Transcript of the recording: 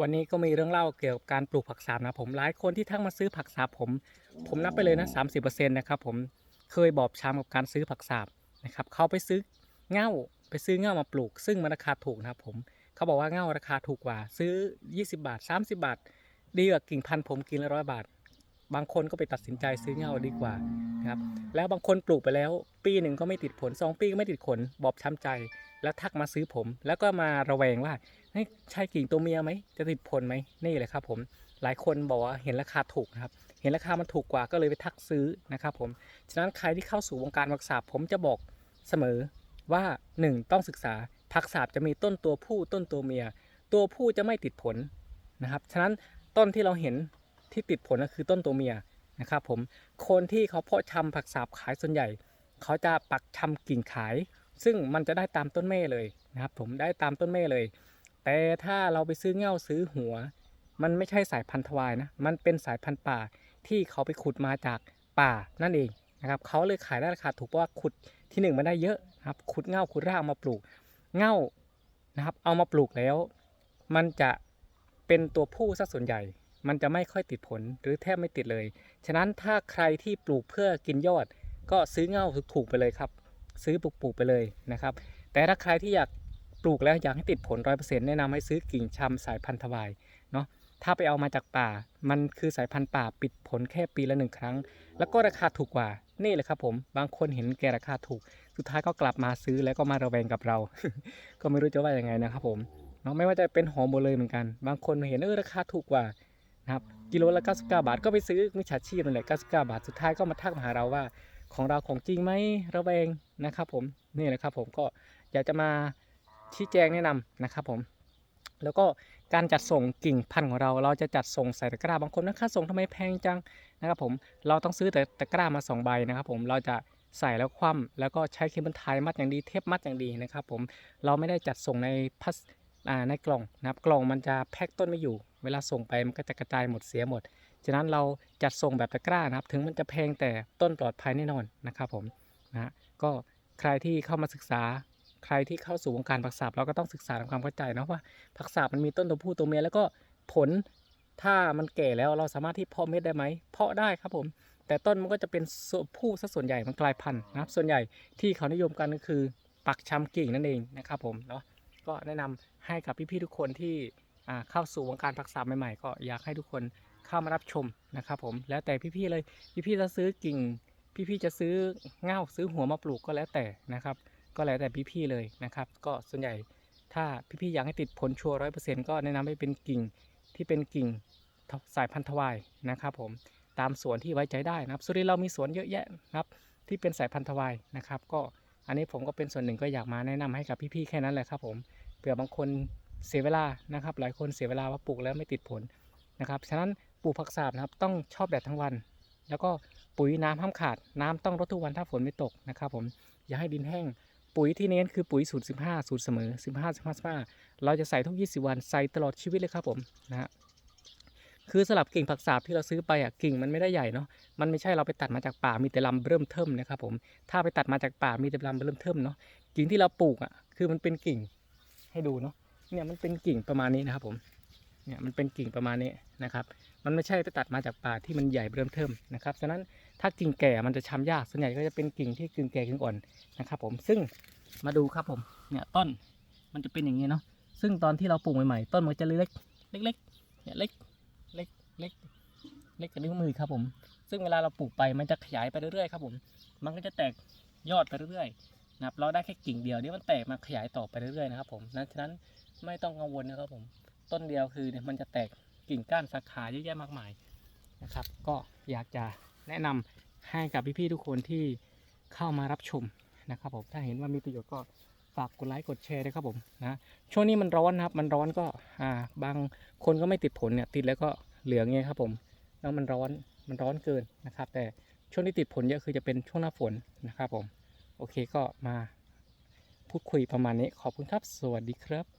วันนี้ก็มีเรื่องเล่าเกี่ยวกับการปลูกผักสาบนะผมหลายคนที่ทั้งมาซื้อผักสาบผม ผมนับไปเลยนะ30%นะครับผมเคยบอบช้ำกับการซื้อผักสาบนะครับเขาไปซื้อเง่าไปซื้อเง่ามาปลูก ซึ่งมันราคาถูกนะครับผมเขาบอกว่าเง่าราคาถูกกว่า ซื้อ 20 บาท 30 บาท ดีกว่ากิ่งพันธุ์ผมกินละร้อยบาท บางคนก็ไปตัดสินใจซื้อเง่าดีกว่านะครับแล้วบางคนปลูกไปแล้ว ปีหนึ่งก็ไม่ติดผลสองปีก็ไม่ติดผลบอบช้ำใจ แล้วทักมาซื้อผม แล้วก็มาระแวงว่าใช่กิ่งตัวเมียไหมจะติดผลไหมนี่แหละครับ ผมหลายคนบอกว่าเห็นราคาถูกนะครับ เห็นราคามันถูกกว่าก็เลยไปทักซื้อนะครับ ผมฉะนั้นใครที่เข้าสู่วงการผักสาบผมจะบอกเสมอว่า 1 ต้องศึกษาผักสาบจะมีต้นตัวผู้ต้นตัวเมีย ตัวผู้จะไม่ติดผลนะครับฉะนั้นต้นที่เราเห็นที่ติดผลก็คือต้นตัวเมียนะครับผมคนที่เขาเพาะชำผักสาบขายส่วนใหญ่ เขาจะปักชำกิ่งขาย ซึ่งมันจะได้ตามต้นเม่เลยนะครับ ผมได้ตามต้นเม่เลย แต่ถ้าเราไปซื้อเง่าซื้อหัว มันไม่ใช่สายพันธุ์ทวายนะ มันเป็นสายพันธุ์ป่าที่เขาไปขุดมาจากป่านั่นเองนะครับเขาเลยขายได้ราคาถูกเพราะว่าขุดที่หนึ่งมาได้เยอะนะครับ ขุดเง่าขุดรากมาปลูกเง่านะครับ เอามาปลูกแล้ว มันจะเป็นตัวผู้ซะส่วนใหญ่ มันจะไม่ค่อยติดผลหรือแทบไม่ติดเลย ฉะนั้นถ้าใครที่ปลูกเพื่อกินยอด ก็ซื้อเง่าถูกๆไปเลยครับ ซื้อปลูกๆไปเลยนะครับ แต่ถ้าใครที่อยากปลูกแล้วอยากให้ติดผลร้อยเปอร์เซ็นต์แนะนำให้ซื้อกิ่งชำสายพันธุ์ทวายเนาะถ้าไปเอามาจากป่า มันคือสายพันธุ์ป่าปิดผลแค่ปีละหนึ่งครั้ง แล้วก็ราคาถูกกว่า นี่แหละครับผม บางคนเห็นแกราคาถูก สุดท้ายก็กลับมาซื้อแล้วก็มาระแวงกับเรา ก็ไม่รู้จะว่ายังไงนะครับผมเนาะไม่ว่าจะเป็นหอมบัวเลยเหมือนกัน บางคนเห็นเออราคาถูกกว่านะครับ กิโลละ99 บาทก็ไปซื้อมิจฉาชีพนั่นแหละ99 บาท สุดท้ายก็มาทักมาหาเราว่า ของเราของจริงไหมระแวงนะครับผมนี่แหละครับผมก็อยากจะมาชี้แจงแนะนำนะครับผม แล้วก็การจัดส่งกิ่งพันธุ์ของเราเราจะจัดส่งใส่ตะกร้าบางคนนะค่าส่งทำไมแพงจังนะครับผมเราต้องซื้อแต่ตะกร้ามาสองใบนะครับผมเราจะใส่แล้วคว่ำแล้วก็ใช้เคเบิลไทยมัดอย่างดีเทปมัดอย่างดีนะครับผมเราไม่ได้จัดส่งในพลาสในกล่องนะครับกล่องมันจะแพ็คต้นไม่อยู่ เวลาส่งไปมันก็จะกระจายหมดเสียหมด ฉะนั้นเราจัดส่งแบบตะกร้านะครับ ถึงมันจะแพงแต่ต้นปลอดภัยแน่นอนนะครับผมนะฮะก็ใครที่เข้ามาศึกษาใครที่เข้าสู่วงการผักสาบเราก็ต้องศึกษาทำความเข้าใจนะว่าผักสาบมันมีต้นตัวผู้ตัวเมียแล้วก็ผลถ้ามันแก่แล้วเราสามารถที่เพาะเม็ดได้ไหมเพาะได้ครับผม แต่ต้นมันก็จะเป็นส่วผู้ซะส่วนใหญ่มันกลายพันธุ์นะครับ ส่วนใหญ่ที่เขานิยมกันก็คือปักชำกิ่งนั่นเองนะครับผมเนาะก็แนะนำให้กับพี่ๆทุกคนที่เข้าสู่วงการผักสาบใหม่ๆ ก็อยากให้ทุกคน เข้ามารับชมนะครับผมแล้วแต่พี่ๆเลยพี่ๆจะซื้อกิ่ง พี่ๆจะซื้อเง่าซื้อหัวมาปลูกก็แล้วแต่นะครับ ก็แล้วแต่พี่ๆเลยนะครับ ก็ส่วนใหญ่ถ้าพี่ๆอยากให้ติดผลชัวร้อยเปอร์เซ็นต์ก็แนะนำให้เป็นกิ่งที่เป็นกิ่งสายพันธุ์ทวายนะครับผมตามสวนที่ไว้ใจได้นะครับสุรินทร์เรามีสวนเยอะแยะนะครับที่เป็นสายพันธุ์ทวายนะครับก็อันนี้ผมก็เป็นส่วนหนึ่งก็อยากมาแนะนำให้กับพี่ๆแค่นั้นแหละครับผมเผื่อบางคนเสียเวลานะครับ หลายคนเสียเวลาว่าปลูกแล้วไม่ติดผลนะครับ ฉะนั้น ปลูกผักสาบนะครับ ต้องชอบแดดทั้งวัน แล้วก็ปุ๋ยน้ำห้ามขาด น้ำต้องรดทุกวันถ้าฝนไม่ตกนะครับผมอย่าให้ดินแห้ง ปุ๋ยที่เน้นคือปุ๋ยสูตร15 สูตรเสมอ 15 15 15 เราจะใส่ทุก 20 วันใส่ตลอดชีวิตเลยครับผมนะฮะคือสลับกิ่งผักสาบที่เราซื้อไปอะกิ่งมันไม่ได้ใหญ่เนาะมันไม่ใช่เราไปตัดมาจากป่ามีแต่ลำเริ่มเทิมนะครับผมถ้าไปตัดมาจากป่ามีแต่ลำเริ่มเทิมเนาะกิ่งที่เราปลูกอะคือมันเป็นกิ่งให้ดูเนาะเนี่ยมันเป็นกิ่งประมาณนี้นะครับผม เนี่ยมันเป็นกิ่งประมาณนี้นะครับ มันไม่ใช่ไปตัดมาจากป่าที่มันใหญ่เริ่มเทิมนะครับฉะนั้นถ้ากิ่งแก่มันจะช้ำยากส่วนใหญ่ก็จะเป็นกิ่งที่กิ่งแก่กิ่งอ่อนนะครับผมซึ่งมาดูครับผมเนี่ยต้นมันจะเป็นอย่างนี้เนาะซึ่งตอนที่เราปลูกใหม่ๆต้นมันจะเล็กเล็กๆเนี่ยเล็กเล็กเล็กเล็กกับนิ้วมือครับผม ซึ่งเวลาเราปลูกไปมันจะขยายไปเรื่อยๆครับผม มันก็จะแตกยอดไปเรื่อยๆนะครับเราได้แค่กิ่งเดียวนี่มันแตกมาขยายต่อไปเรื่อยๆนะครับผมนั้นฉะนั้นไม่ต้องกังวลนะครับผม ต้นเดียวคือเนี่ยมันจะแตกกิ่งก้านสาขาเยอะแยะมากมายนะครับ ก็อยากจะแนะนำให้กับพี่ๆทุกคนที่เข้ามารับชมนะครับผมถ้าเห็นว่ามีประโยชน์ก็ฝากกดไลค์กดแชร์ด้วยครับผมนะช่วงนี้มันร้อนนะครับ มันร้อนก็อ่าบางคนก็ไม่ติดผลเนี่ยติดแล้วก็เหลืองเงี้ยครับผมแล้วมันร้อนมันร้อนเกินนะครับ แต่ช่วงที่ติดผลเยอะคือจะเป็นช่วงหน้าฝนนะครับผมโอเคก็มาพูดคุยประมาณนี้ขอบคุณครับ สวัสดีครับ